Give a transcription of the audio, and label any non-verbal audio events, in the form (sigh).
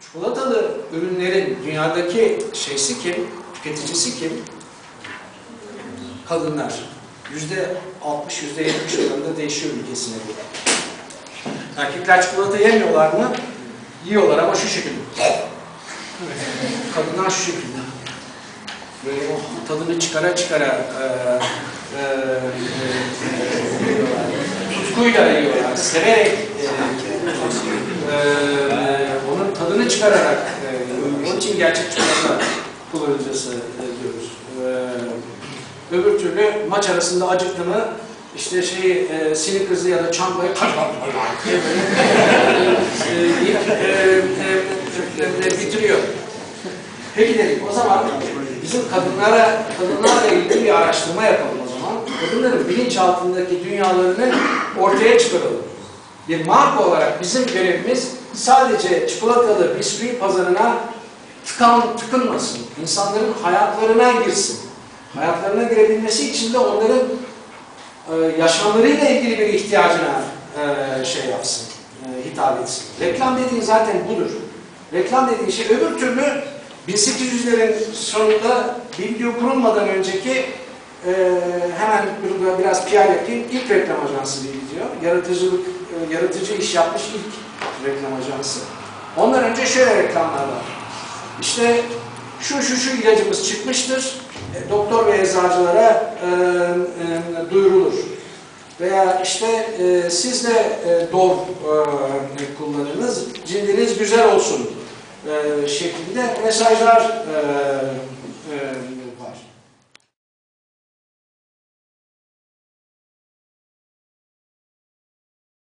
Çikolatalı ürünlerin dünyadaki şeysi kim? Tüketicisi kim? Kadınlar. Yüzde 60, yüzde 70 oranında değişiyor ülkesine göre. Erkekler çikolata yemiyorlar mı? Yiyorlar ama şu şekilde. Kadınlar şu şekilde. Böyle o tadını çıkara çıkara e, e, e, e, tutkuyla yiyorlar, severek çıkararak e, onun için gerçek çikolata kullanıcısı e, diyoruz. E, öbür türlü maç arasında acıktı mı işte şey e, sinik kızı ya da diye (laughs) böyle e, e, e, e, bitiriyor. Peki dedik o zaman bizim kadınlara kadınlarla ilgili bir araştırma yapalım o zaman. Kadınların bilinçaltındaki dünyalarını ortaya çıkaralım. Bir marka olarak bizim görevimiz sadece çikolatalı bisküvi pazarına tıkan, tıkınmasın. İnsanların hayatlarına girsin. Hayatlarına girebilmesi için de onların e, yaşamlarıyla ilgili bir ihtiyacına e, şey yapsın, e, hitap etsin. Reklam dediğin zaten budur. Reklam dediğin şey öbür türlü 1800'lerin sonunda video kurulmadan önceki e, hemen burada biraz PR yapayım. İlk reklam ajansı bir video. Yaratıcılık, e, yaratıcı iş yapmış ilk reklam ajansı. Ondan önce şöyle reklamlar var. İşte şu şu şu ilacımız çıkmıştır. E, doktor ve eczacılara e, e, duyurulur. Veya işte e, siz de e, Dov e, kullanınız, cildiniz güzel olsun e, şeklinde mesajlar e,